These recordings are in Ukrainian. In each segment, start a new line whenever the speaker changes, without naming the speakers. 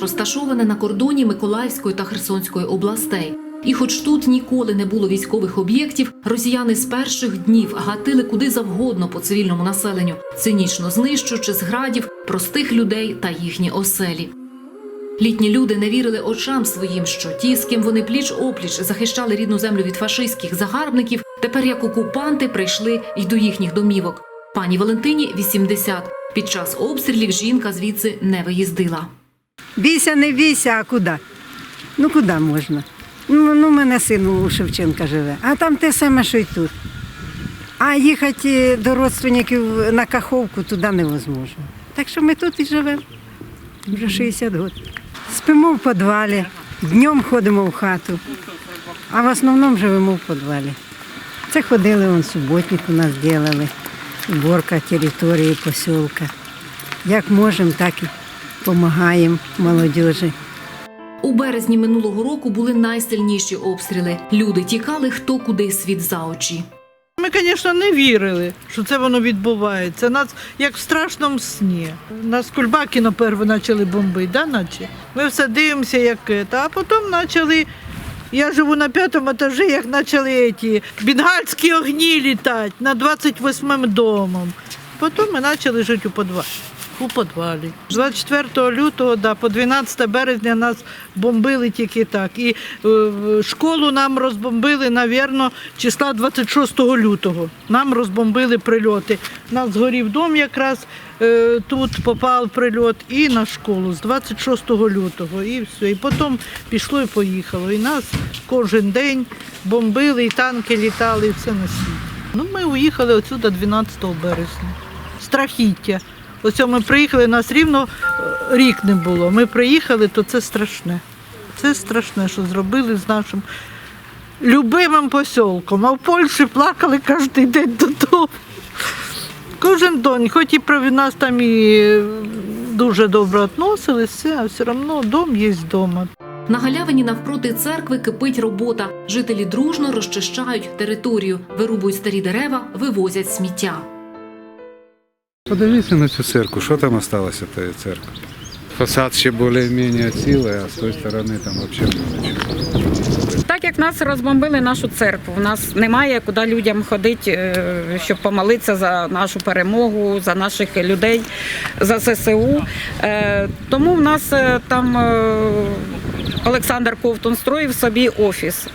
Розташоване на кордоні Миколаївської та Херсонської областей. І хоч тут ніколи не було військових об'єктів, росіяни з перших днів гатили куди завгодно по цивільному населенню, цинічно знищуючи з градів простих людей та їхні оселі. Літні люди не вірили очам своїм, що ті, з ким вони пліч опліч захищали рідну землю від фашистських загарбників, тепер як окупанти прийшли й до їхніх домівок. Пані Валентині 80. Під час обстрілів жінка звідси не виїздила.
Бійся, не бійся, а куди? Ну куди можна? Ну, ну, мене син у Шевченка живе, а там те саме, що й тут. А їхати до родственників на Каховку туди невозможно. Так що ми тут і живемо. Вже 60 років. Спимо в підвалі, днем ходимо в хату, а в основному живемо в підвалі. Це ходили, он суботник у нас робили, уборка території посілка. Як можемо, так і допомагаємо молодіжі.
У березні минулого року були найсильніші обстріли. Люди тікали хто куди світ за очі.
Ми, звісно, не вірили, що це воно відбувається. Нас як в страшному сні. Нас Кульбакіно перво почали бомбити, да, наче? Ми все дивимося, як це. А потім почали. Я живу на п'ятому етажі, як почали ці бенгальські огні літати над 28 домом. Потім ми почали жити у підвалі. У підвалі. З 24 лютого да, по 12 березня нас бомбили тільки так. І е, школу нам розбомбили, навірно, числа 26 лютого. Нам розбомбили прильоти. Нас згорів дом якраз е, тут попав прильот і на школу з 26 лютого. І все. І потім пішло і поїхало. І нас кожен день бомбили, і танки літали, і все на світі. Ну, ми уїхали отсюди 12 березня. Страхіття. Ось ми приїхали, нас рівно е, рік не було. Ми приїхали, то це страшне. Це страшне, що зробили з нашим любимим посілком. А в Польщі плакали кожен день додому. Кожен день, хоч і про нас там і е, дуже добре відносилися, а все одно дом є вдома.
На галявині навпроти церкви кипить робота. Жителі дружно розчищають територію, вирубують старі дерева, вивозять сміття.
Подивіться на цю церкву, що там залишилося тієї церкви. Фасад ще більш-менш цілий, а з тої сторони там взагалі нічого.
Так як нас розбомбили нашу церкву, у нас немає куди людям ходити, е, щоб помолитися за нашу перемогу, за наших людей, за ЗСУ. Е, Тому в нас е, там Олександр Ковтун строїв собі офіс.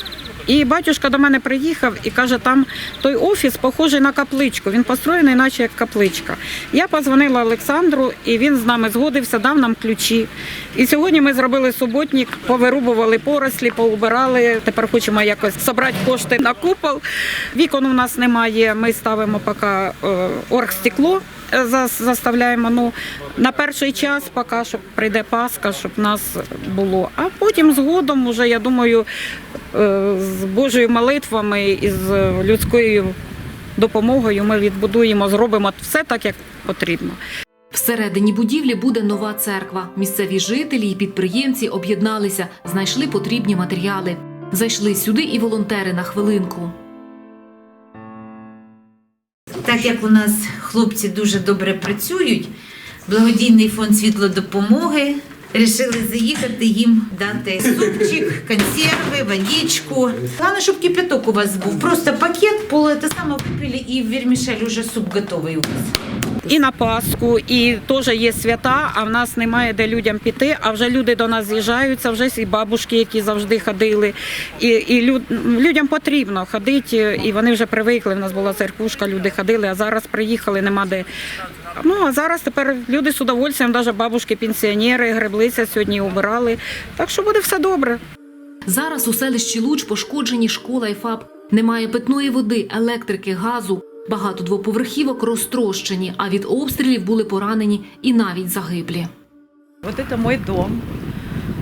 І батюшка до мене приїхав і каже, там той офіс похожий на капличку. Він построєний, наче як капличка. Я позвонила Олександру, і він з нами згодився, дав нам ключі. І сьогодні ми зробили суботник, повирубували порослі, поубирали. Тепер хочемо якось зібрати кошти на купол. Вікон у нас немає. Ми ставимо поки е, оргстекло. Зас- Заставляємо ну на перший час, поки щоб прийде Пасха, щоб нас було. А потім згодом, уже я думаю, е, з Божою молитвами і з людською допомогою ми відбудуємо, зробимо все так, як потрібно.
Всередині будівлі буде нова церква. Місцеві жителі і підприємці об'єдналися, знайшли потрібні матеріали. Зайшли сюди і волонтери на хвилинку.
Так як у нас хлопці дуже добре працюють, благодійний фонд світлодопомоги Рішили заїхати їм дати супчик, консерви, водичку. Головне, щоб кипяток у вас був. Просто пакет, поле те саме купили, і вермішель уже суп готовий у вас.
І на Пасху, і теж є свята, а в нас немає де людям піти. А вже люди до нас з'їжджаються, вже і бабушки, які завжди ходили. І, і люд, людям потрібно ходити, і вони вже привикли. В нас була церквушка, люди ходили, а зараз приїхали, нема де. Ну а зараз тепер люди з удовольствием, навіть бабушки, пенсіонери, греблися сьогодні убирали. Так що буде все добре.
Зараз у селищі Луч пошкоджені школа і ФАП. Немає питної води, електрики, газу. Багато двоповерхівок розтрощені, а від обстрілів були поранені і навіть загиблі.
Вот это мой дом.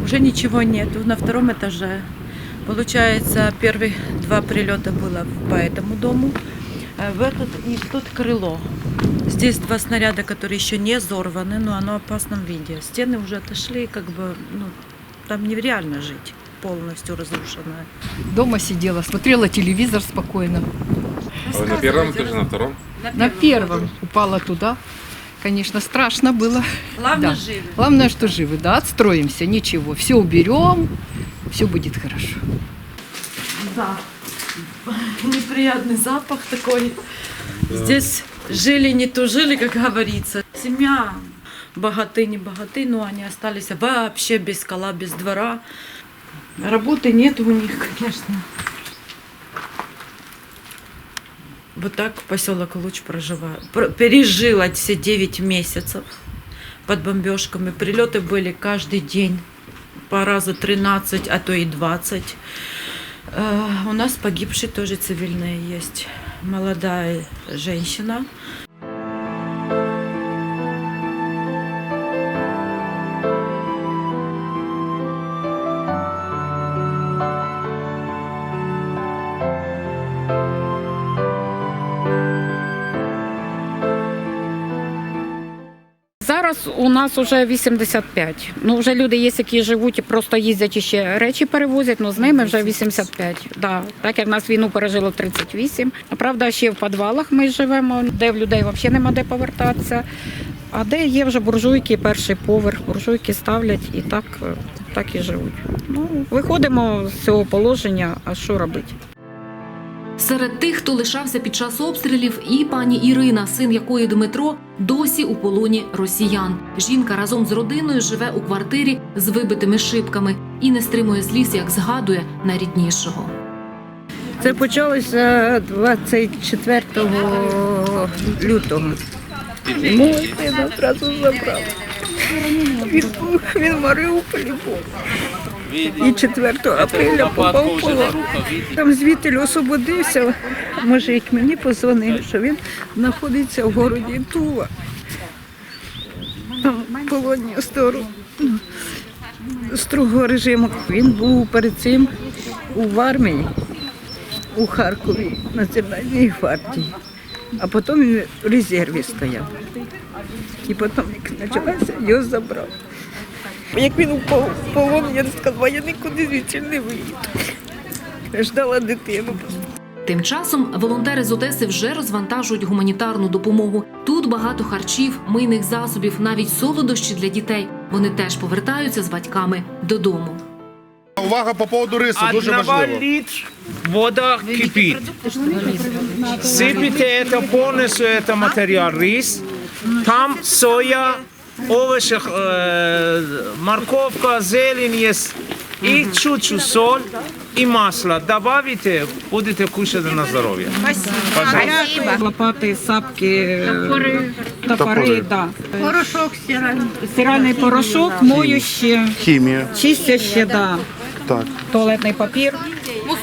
Уже ничего нету на втором этаже. Получается, первые два прилета было по этому дому. Э, В этот и тут крыло. Здесь два снаряда, которые еще не взорваны, но оно в опасном виде. Стены уже отошли, как бы, ну, там нереально жить, полностью разрушенная.
Дома сидела, смотрела телевизор спокойно.
А вы на первом этаже, на втором?
На первом упала туда. конечно, страшно было.
Главное,
Да.
живы.
Главное, что живы, да, отстроимся, ничего, все уберем, все будет хорошо.
Да. Неприятный запах такой. Здесь жили, не тужили, как говорится. Семья богаты, не богаты, но они остались вообще без скала, без двора. Работы нет у них, конечно. Вот так поселок Луч проживает. Про- Пережил все 9 месяцев под бомбежками. Прилеты были каждый день. По раза 13, а то и 20. Э, У нас погибшие тоже цивильные есть. Молодая женщина.
Зараз у нас вже 85. Ну вже люди є, які живуть і просто їздять і ще речі перевозять. Ну з ними вже 85. Да. Так як нас війну пережило 38. А правда, ще в підвалах ми живемо, де в людей взагалі нема де повертатися. А де є вже буржуйки, перший поверх, буржуйки ставлять і так, так і живуть. Ну, виходимо з цього положення, а що робити?
Серед тих, хто лишався під час обстрілів, і пані Ірина, син якої Дмитро, досі у полоні росіян. Жінка разом з родиною живе у квартирі з вибитими шибками і не стримує сліз, як згадує найріднішого.
Це почалося 24 лютого. Мого сина одразу забрали. Він, був- він Маріуполі був. І 4 апреля попав в полон. Там звідти освободився. Мужик мені позвонив, що він знаходиться в городі Тува. Там в полонню сторону строгого режиму. Він був перед цим у армії у Харкові Національній гвардії, а потім він в резерві стояв. І потім, як почалася, його забрав. Як він упав в полон, я сказала, я нікуди звідси не виїду. Я ждала дитину.
Тим часом волонтери з Одеси вже розвантажують гуманітарну допомогу. Тут багато харчів, мийних засобів, навіть солодощі для дітей. Вони теж повертаються з батьками додому.
Увага по поводу рису, дуже
Одного
важливо.
литр вода кипит. Сыпите это полностью, это материал рис. Там соя, овощи, э, морковка, зелень есть. И чуть-чуть соль и масло. Добавите, будете кушать на здоровье. Пожалуйста.
Лопати, сапки, топори,
Топори.
Да. Порошок стиральний. Стиральний порошок, моюще,
Хімія.
чистяще, да.
Так.
туалетний папір,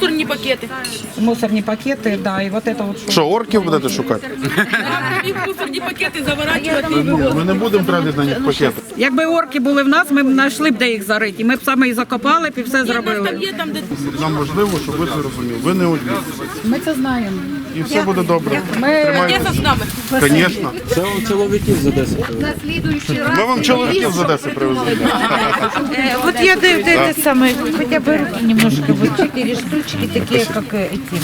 Мусорні пакети.
мусорні пакети, да, і вот это вот що.
Що, орків будете шукати?
І мусорні пакети заворачувати.
Ми не будемо тратити на них пакети.
Якби орки були в нас, ми б знайшли б де їх зарити. Ми б саме і закопали б і все зробили.
Є там, де
Нам важливо, щоб ви це розуміли. Ви не одні.
Ми це знаємо
І все буде добре.
Ми
Тримайтеся.
з нами.
Звісно. Це чоловіків з Одеси. Ми вам чоловіків з Одеси привезли.
Вот я даю это самое, хотя бы руки немножко, вот четыре штучки такие, как э, эти.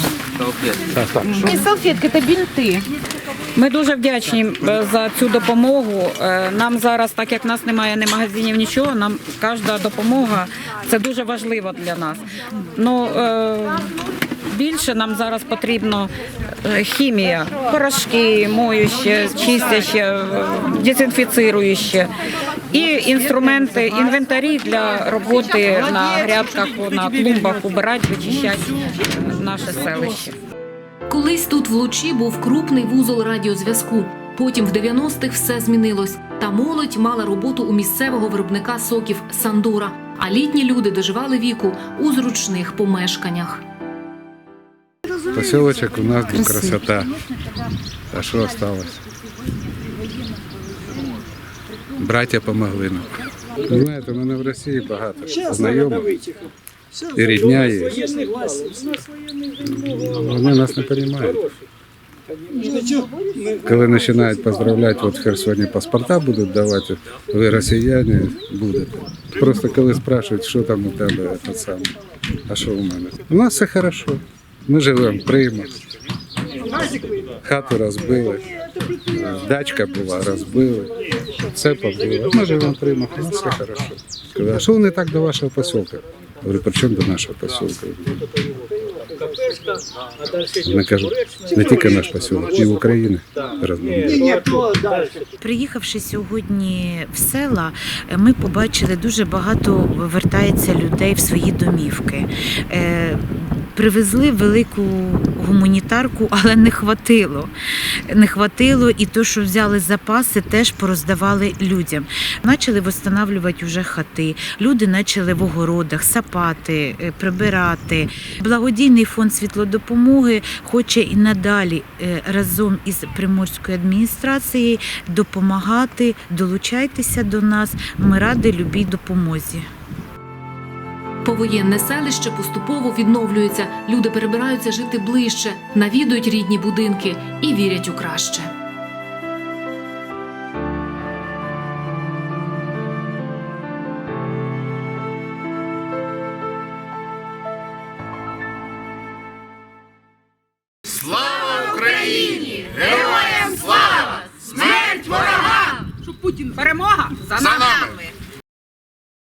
Не салфетки, это бинты.
Ми дуже вдячні е, за цю допомогу. Е, Нам зараз, так як в нас немає ні магазинів, нічого, нам кожна допомога це дуже важливо для нас. Ну, е, більше нам зараз потрібно е, хімія, порошки, моюще, чистяще, е, дезінфіцируюче і інструменти, інвентарі для роботи на грядках, на клумбах, убирати, вичищати е, наше селище.
Колись тут в Лучі був крупний вузол радіозв'язку. Потім в 90-х все змінилось. Та молодь мала роботу у місцевого виробника соків Сандура, а літні люди доживали віку у зручних помешканнях.
Поселочек у нас был красота. А что осталось? Братья помогли нам. Ви Знаєте, у мене в Росії багато знайомих і рідня є. Вони нас не розуміють. Коли починають поздравляти, от в Херсоні паспорта будуть давати, ви росіяни будете. Просто коли спрашують, що там у тебе, це саме, а що у мене? У нас все хорошо. Ми живемо приймо. хату розбили, е, дачка була, розбили, все побило. Ми живемо в Примах, у нас все хорошо. Сказали, а що вони так до вашого посілка? Говорю, при чому до нашого посілка? Вони кажуть, не тільки наш посілок, і України розбили.
Приїхавши сьогодні в села, е, ми побачили дуже багато вертається людей в свої домівки. Привезли велику гуманітарку, але не хватило. Не хватило, і то, що взяли запаси, теж пороздавали людям. Почали встановлювати вже хати. Люди почали в огородах сапати, е, прибирати. Благодійний фонд світлодопомоги хоче і надалі е, разом із приморською адміністрацією допомагати. Долучайтеся до нас. Ми раді любій допомозі.
Повоєнне селище поступово відновлюється. Люди перебираються жити ближче, навідують рідні будинки і вірять у краще.